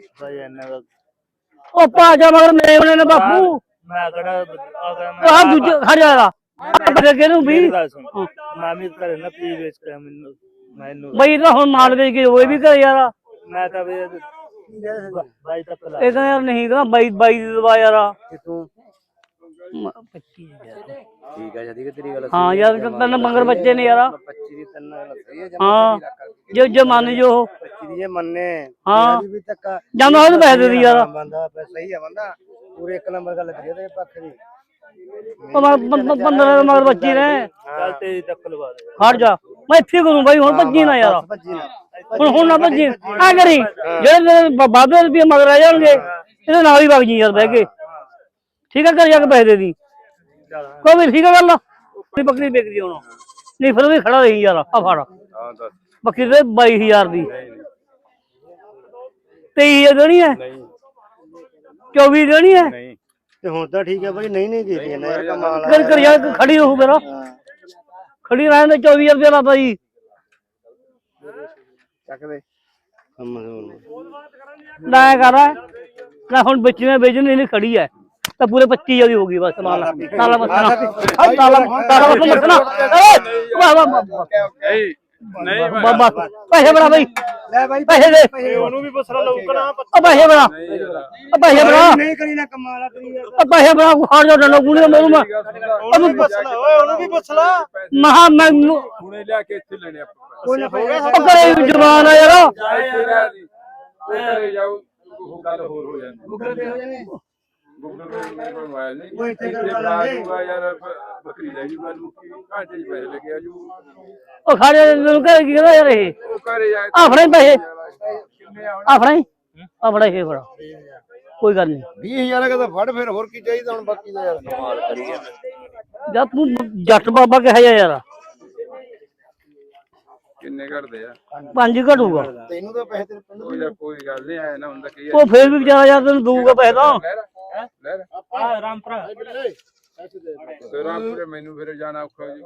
ਉਹ ਭਾਜਾ ਮਗਰ ਮੇਰੇ ਬਣੇ ਨੇ ਬਾਪੂ। ਮੈਂ ਕਿਹੜਾ ਉਹ ਆਹ ਦੂਜੇ ਖੜ ਜਾਏਗਾ ਅੱਗੇ ਕਿਹਨੂੰ ਵੀ ਮਾਮੀ ਘਰੇ ਨਾ ਪੀ ਵੇਚ ਕੇ ਮੈਨੂੰ ਮੈਨੂੰ ਬਈ ਤਾਂ ਹੁਣ ਮਾਲ ਵੇਚ ਕੇ ਹੋਏ ਵੀ ਕਰ ਯਾਰ। ਮੈਂ ਤਾਂ ਵੀ ਬਾਈ ਤਾਂ ਪਲਾ ਇਹ ਯਾਰ ਨਹੀਂ ਕਹਿੰਦਾ ਬਾਈ ਬਾਈ ਦੀ ਦਵਾ ਯਾਰ। ਕਿ ਤੂੰ ਮ- ਪੱਚੀ ਹਜ਼ਾਰ। ਠੀਕ ਆ ਜਦੀ ਕਿ ਤੇਰੀ ਗੱਲ ਹਾਂ ਯਾਰ ਤੈਨੂੰ ਮੰਗਰ ਬੱਚੇ ਨੇ ਯਾਰ। 25 ਦੀ ਤਿੰਨ ਗੱਲ ਸਹੀ ਹੈ ਹਾਂ ਜੇ ਜੇ ਮੰਨ ਜੋ। 25 ਦੀ ਜੇ ਮੰਨੇ ਹਾਂ। ਵੀ ਤੱਕ ਜਾਂਦਾ ਉਹਨੂੰ ਪੈਸੇ ਦੇ ਦੀ ਯਾਰ। ਬੰਦਾ ਸਹੀ ਆ ਬੰਦਾ। ਪੂਰੇ ਇੱਕ ਨੰਬਰ ਗੱਲ ਕਰੀ ਉਹਦੇ ਪੱਖ ਦੀ। ਉਹ ਮਗਰ 15 ਮਗਰ ਬੱਚੀ ਨੇ। ਚੱਲ ਤੇਰੀ ਤੱਕ ਲਵਾ ਦੇ। ਹਟ ਜਾ। ਮੈਂ ਇੱਥੇ ਕਰੂੰ ਬਾਈ ਹੁਣ ਭੱਜੀ ਨਾ ਯਾਰ। 25 ਨਾ। ਹੁਣ ਹੁਣ ਨਾ ਭੱਜੀ। ਆ ਕਰੀ। ਜਿਹੜੇ ਬਾਬੇ ਰੁਪਏ ਮਗਰ ਆ ਜਾਣਗੇ ਇਹਦੇ ਨਾਲ ਹੀ ਵਗ ਜੀ ਯਾਰ ਬਹਿ ਕੇ। ਠੀਕ ਆ ਕਰ ਜਾ ਕੇ ਪੈਸੇ ਦੇ ਦੀ। ਕੋਈ ਵੀ ਠੀਕ ਆ ਗੱਲ? ਕੋਈ ਬੱਕਰੀ ਵਿਕਦੀ ਹੁਣ। ਨਹੀਂ ਫਿਰ ਵੀ ਖੜਾ ਰਹੀ ਯਾਰ ਆ ਫੜ। ਹਾਂ ਦੱਸ। ਬੱਕਰੀ ਦੇ। 22000 ਦੀ 23000 ਦੇਣੀ ਹੈ? ਨਹੀਂ। 24 ਦੇਣੀ ਹੈ? ਨਹੀਂ। ਤੇ ਹੁਣ ਤਾਂ ਠੀਕ ਹੈ ਬਾਈ ਨਹੀਂ ਨਹੀਂ ਦੇ ਨਾ ਯਾਰ ਕਮਾਲ ਆ। ਕਰ ਕਰ ਯਾਰ ਖੜੀ ਰਹੂ ਮੇਰਾ ਖੜੀ ਰਹਿਣ ਦੇ 24000 ਰੁਪਏ ਲਾਤਾ ਜੀ। ਚੱਕ ਦੇ। ਕੰਮ ਹੁਣ। ਲੈ ਕਰ ਲੈ ਹੁਣ ਬੱਚੀਆਂ ਵੇਚਣੀ ਨਹੀਂ ਖੜੀ ਹੈ। ਤਾਂ ਪੂਰੇ 25000 ਦੀ ਹੋ ਗਈ ਬਸ ਲਾ ਲਾ ਤਾਲਾ ਮਸਣਾ ਤਾਲਾ ਤਾਲਾ ਬਸ ਮਸਣਾ ਵਾਹ ਵਾਹ ਨਹੀਂ ਨਹੀਂ ਵਾਹ ਪੈਸੇ ਬਣਾ ਬਈ ਲੈ ਬਾਈ ਪੈਸੇ ਦੇ ਉਹਨੂੰ ਵੀ ਪੁੱਛ ਲਾ ਲੋਕਣਾ ਉਹ ਪੈਸੇ ਬਣਾ ਉਹ ਪੈਸੇ ਬਣਾ ਨਹੀਂ ਕਰੀ ਨਾ ਕਮਾਲ ਉਹ ਪੈਸੇ ਬਣਾ ਖਾੜ ਜਾ ਡੰਡਾ ਗੁਣੀ ਮੈਨੂੰ ਮੈਂ ਉਹਨੂੰ ਓਏ ਉਹਨੂੰ ਵੀ ਪੁੱਛ ਲਾ ਮਹਾ ਮੈਨੂੰ ਹੁਣੇ ਲਿਆ ਕੇ ਇੱਥੇ ਲੈਣੇ ਆਪਾਂ ਕੋਈ ਨਾ ਕਰੇ ਜਵਾਨ ਆ ਯਾਰ ਇੱਥੇ ਰਹਿ ਦੀ ਉਹ ਜਾਊ ਗੱਲ ਹੋਰ ਹੋ ਜਾਂਦੀ ਹੋ ਗੂਗਲ ਪੇ ਮੇਰੇ ਕੋਲ ਮੋਬਾਈਲ ਨਹੀਂ ਉਹ ਇੱਥੇ ਕਰਵਾ ਲਾਂਗੇ। ਦੂੰਗਾ ਯਾਰ ਬ- ਬੱਕਰੀ ਲੈ ਜੂਗਾ ਲੁੱਕੀ ਘਾਟੇ 'ਚ ਪੈਸੇ ਲੱਗੇ ਆ ਜੂ ਉਹ ਖਾੜੇ ਨੂੰ ਕਹੇ ਕੀ ਕਹਿੰਦਾ ਯਾਰ ਇਹ? ਉਹ ਘਰੇ ਜਾ ਆ ਫੜੇ ਪੈਸੇ। ਕਿੰਨੇ ਆਉਣੇ ਆ ਫੜੇ ਆ ਫੜਾ ਇਹ ਫੜਾ। ਕੋਈ ਗੱਲ ਨਹੀਂ। 20000 ਦਾ ਤਾਂ ਫੜ ਫਿਰ ਹੋਰ ਕੀ ਚਾਹੀਦਾ ਹੁਣ ਬਾਕੀ ਦਾ ਯਾਰ? ਕਮਾਲ ਕਰੀ ਜਦ ਤੂੰ ਜੱਟ ਬਾਬਾ ਕਿਹਾ ਜਾ ਯਾਰ। ਕਿੰਨੇ ਘਟਦੇ ਆ? ਪੰਜ ਘਟੂਗਾ। ਤੈਨੂੰ ਤਾਂ ਪੈਸੇ ਤੇਰੇ ਪਿੰਡ ਕੋਈ ਗੱਲ ਨਹੀਂ ਐ ਨਾ ਹੁੰਦਾ ਕੀ ਉਹ ਫੇਰ ਵੀ ਵਿਚਾਰਾ ਯਾਰ ਤੈਨੂੰ ਦਊਗਾ ਪੈਸੇ। ਤਾਂ ਲੈ ਲੈ। ਆ ਰਾਮਪੁਰਾ ਤੇਰਾ ਪੂਰੇ ਮੈਨੂੰ ਫਿਰ ਜਾਣਾ ਔਖਾ ਜੀ।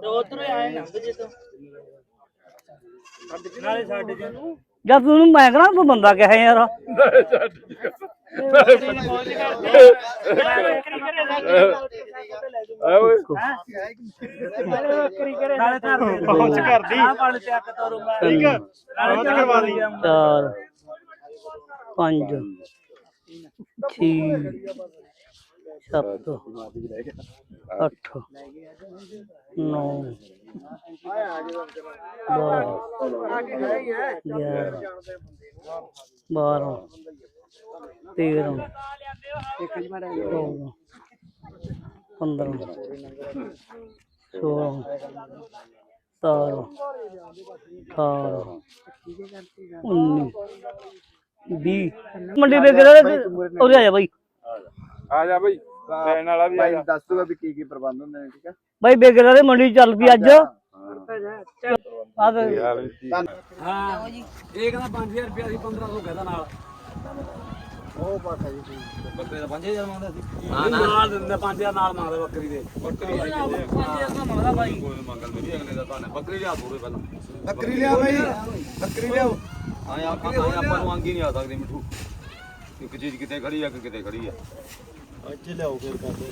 ਨਾਲੇ ਸਾਡੇ ਚ ਜਦ ਤੂੰ ਮੈਂ ਕਹਣਾ ਤੂੰ ਬੰਦਾ ਕਿਹਾ ਯਾਰ। ਨਾਲੇ ਧਰ ਦੇ ਪਹੁੰਚ ਕਰਦੀ। ਆ ਪੜ ਚੱਕ ਤੋਰੂ ਮੈਂ। ਠੀਕ ਆ। ਨਾਲੇ ਤੇ ਕਰਵਾ ਦੀ ਚਾਰ ਪੰਜ ਛੇ। ਸੱਤ। ਅੱਠ। ਨੌ। ਬਾਰਾਂ ਤੇਰਾਂ। ਚੌਦਾਂ। ਪੰਦਰਾਂ। ਸੋਲਾਂ। ਸਤਾਰਾਂ। ਅਠਾਰਾਂ। ਉੱਨੀ। ਵੀਹ। ਮੰਡੀ ਵੇਚ ਰਹੇ ਉਰੇ ਆ ਜਾ ਬਾਈ। ਆ ਜਾ ਬਈ ਲੈਣ ਵਾਲਾ ਵੀ ਆ ਜਾ। ਦੱਸ ਦੂਗਾ ਵੀ ਕੀ ਕੀ ਪ੍ਰਬੰਧ ਹੁੰਦੇ ਨੇ ਠੀਕ ਆ? ਬਾਈ ਵੇਚ ਰਹੇ ਮੰਡੀ ਚੱਲ ਪਈ ਅੱਜ। ਆ ਤੇ ਇਹ ਕਹਿੰਦਾ 5000 ਰੁਪਏ ਅਸੀਂ 1500 ਕਹਦਾ ਨਾਲ। ਉਹ ਪਾਠਾ ਜੀ ਬੱਕਰੇ ਦਾ 5000 ਮੰਗਦਾ ਸੀ। ਹਾਂ ਨਾਲ ਦਿੰਦਾ 5000 ਨਾਲ ਮੰਗਦਾ ਬੱਕਰੀ ਦੇ। ਬੱਕਰੀ ਮੰਗਦਾ ਬਾਈ। ਕੋਈ ਮੰਗਲ ਨਹੀਂ ਅਗਲੇ ਦਾ ਤਾਂ ਬੱਕਰੀ ਲਿਆ ਦੋਰੇ ਪਹਿਲਾਂ। ਬੱਕਰੀ ਲਿਆ ਬਾਈ। ਬੱਕਰੀ ਲਿਆਓ। ਆਏ ਆਪਾਂ ਆਏਂ ਆਪਾਂ ਨੂੰ ਅੰਗੀ ਨਹੀਂ ਆ ਸਕਦੇ ਮਿੱਠੂ। ਇੱਕ ਚੀਜ਼ ਕਿਤੇ ਖੜੀ ਆ ਕਿ ਕਿਤੇ ਖੜੀ ਆ। ਇੱਥੇ ਲਿਆਓ ਫਿਰ ਕਰਦੇ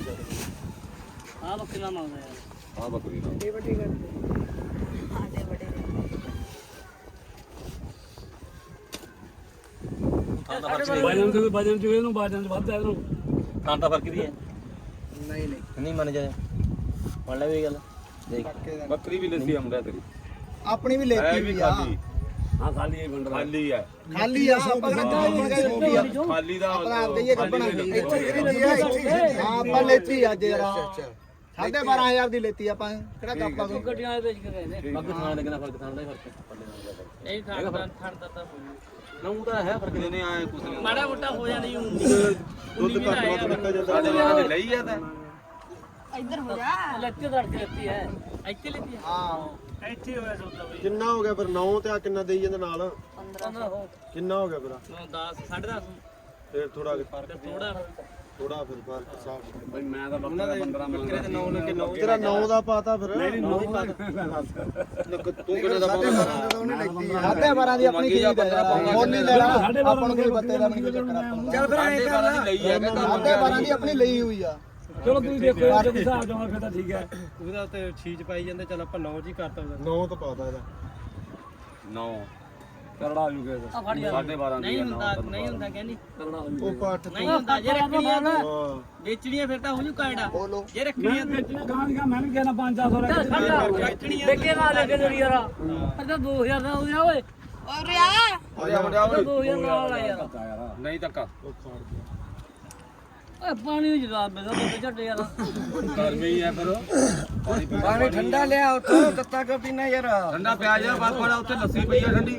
ਆ ਬੱਕਰਾ ਮੰਗਦਾ ਯਾਰ ਆ। ਬੱਕਰੀ ਦਾ ਵਜਨ ਤੇ ਵਜਨ ਚ ਇਹਨੂੰ ਵਜਨ ਚ ਵੱਧਦਾ ਇਹਨੂੰ। ਤਾਂ ਤਾਂ ਫ਼ਰਕ ਦੀ ਹੈ। ਨਹੀਂ ਨਹੀਂ। ਨਹੀਂ ਮੰਨ ਜਾਏ ਮੰਨ ਲੈ ਵੀ ਗੱਲ। ਦੇਖ। ਬੱਕਰੀ ਵੀ ਲੱਸੀ ਆ ਮੁੰਡਾ ਤੇਰੀ। ਆਪਣੀ ਵੀ ਲੈਤੀ ਵੀ ਆ। ਹਾਂ ਖਾਲੀ ਇਹ ਬੰਡਰਾ ਖਾਲੀ ਹੈ। ਖਾਲੀ ਆ ਆਪਾਂ ਕਹਿੰਦੇ ਆ। ਖਾਲੀ ਦਾ ਆਪਣਾ ਆਪਦੇ ਹੀ ਬਣਾ ਇੱਥੇ ਖਰੀਦੀ ਆ ਇੱਥੇ ਹਾਂ ਆਪਾਂ ਲੈਤੀ ਅੱਜ ਯਾਰ ਸਾਢੇ 12000 ਦੀ ਲੈਤੀ ਆਪਾਂ। ਕਿਹੜਾ ਕਾਪਾ ਨੂੰ ਗੱਡੀਆਂ ਦੇ ਵੇਚ ਕੇ ਗਏ ਨੇ? ਬੱਕਰ ਖਾਣ ਲੱਗਣਾ ਫ਼ਰਕ ਖਾਣ ਦਾ ਹੀ ਫ਼ਰਕ ਇਹ ਖੜਦਾ ਖੜਦਾ ਤਾਂ ਨਾ ਉਹ ਤਾਂ ਹੈ ਫ਼ਰਕ। ਦੇਨੇ ਆਏ ਕੁਛ ਨਹੀਂ। ਮਾੜਾ ਮੋਟਾ ਹੋ ਜਾਂਦੀ ਹੁਣ ਦੁੱਧ ਘੱਟ ਵੱਧ ਨਿਕਲ ਜਾਂਦਾ ਸਾਡੇ ਵਾਲੇ ਲਈ ਆ ਤਾਂ। ਲੱਤੀ ਧੜ ਕੇ ਲੱਤੀ ਹੈ ਇੱਥੇ ਲੱਤੀ ਹੈ ਹਾਂ। ਇੱਥੇ ਹੋਇਆ ਸੌਦਾ ਬਈ। ਕਿੰਨਾ ਹੋ ਗਿਆ ਫਿਰ? 9 ਤੇ ਆ ਕਿੰਨਾ ਦੇਈ ਜਾਂਦਾ ਨਾਲ? 15 ਹੋ ਕਿੰਨਾ ਹੋ ਗਿਆ ਫਿਰ? 10 10.5 ਫਿਰ ਥੋੜਾ ਥੋੜਾ ਥੋੜਾ ਫਿਰ ਫ਼ਰਕ ਸਾਫ਼ ਬਈ ਮੈਂ ਤਾਂ ਬੱਕਰਾ 15 ਬੱਕਰੇ ਤੇ 9 ਲੈ ਕੇ 9 ਤੇਰਾ 9 ਦਾ ਪਾਤਾ ਫਿਰ? ਨਹੀਂ ਨੌ ਹੀ ਤੂੰ ਕਿਹੜੇ ਦਾ ਪਾਉਂਦਾ ਸਾਢੇ 12 ਦੀ ਆਪਣੀ ਖਰੀਦ ਹੈ ਮੁੱਲ ਨਹੀਂ ਲੈਣਾ। ਆਪਾਂ ਨੂੰ ਕੋਈ ਬੱਤੇ ਦਾ ਨਹੀਂ ਚੱਕਰ ਆਪਾਂ ਚੱਲ ਫਿਰ ਐਂ ਕਰ ਲੈ ਸਾਢੇ 12 ਦੀ ਆਪਣੀ ਲਈ ਹੋਈ ਆ। ਚਲੋ ਤੁਸੀਂ ਦੇਖੋ ਜੇ ਹਿਸਾਬ ਜਾਵਾਂ ਫਿਰ ਤਾਂ ਠੀਕ ਹੈ। ਉਹਦਾ ਤੇ ਛੀਜ ਪਾਈ ਜਾਂਦੇ ਚੱਲ ਆਪਾਂ 9 ਜੀ ਕਰਤਾ 9 ਤਾਂ ਪਾਤਾ ਇਹਦਾ। 9 ਕਰੜਾ ਜੂਗੇ ਆ ਫੜ ਯਾਰ 12.5 ਨਹੀਂ ਹੁੰਦਾ ਨਹੀਂ ਹੁੰਦਾ ਕਹਿੰਦੀ। ਕਰੜਾ ਉਹ ਪਾਠ ਨਹੀਂ ਹੁੰਦਾ ਜੇ ਰੱਖਣੀਆਂ ਤਾਂ ਹਾਂ। ਵੇਚਣੀਆਂ ਫਿਰ ਤਾਂ ਹੋ ਜੂ ਕਾਇੜਾ। ਜੇ ਰੱਖਣੀਆਂ ਵੇਚਣਾ ਗਾਣੀਆਂ ਮੈਂ ਵੀ ਕਹਿਣਾ 5-400 ਲੈ ਕੇ ਦੇਖੇ ਨਾ ਲੈ ਕੇ ਜਰੀ ਯਾਰ। ਪਰ ਤਾਂ 2000 ਦਾ ਹੋ ਗਿਆ ਓਏ। ਆ ਜਾ ਮੁੰਡਿਆ ਓਏ। 2000 ਨਾਲ ਆ ਯਾਰ। ਨਹੀਂ ਧੱਕਾ। ਓਏ ਪਾਣੀ ਨੂੰ ਜਵਾਬ ਦੇ ਦੋ ਬੰਦੇ ਝੱਟ ਯਾਰ। ਗਰਮੀ ਹੈ ਫਿਰ ਪਾਣੀ ਠੰਡਾ ਲਿਆ ਉੱਥੋਂ ਤੱਤਾ ਕਿਉਂ ਪੀਣਾ ਯਾਰ? ਠੰਡਾ ਪਿਆਜ ਆ ਬਾਪਾ ਦਾ ਉੱਥੇ ਲੱਸੀ ਪਈ ਆ ਠੰਡੀ।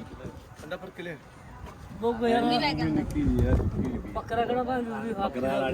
ਅੰਡਾ ਪਰ ਕਿਲੇ। ਉਹ ਯਾਰ। ਬੱਕਰਾ ਕਿਹੜਾ ਭਾਂ ਬੱਕਰਾ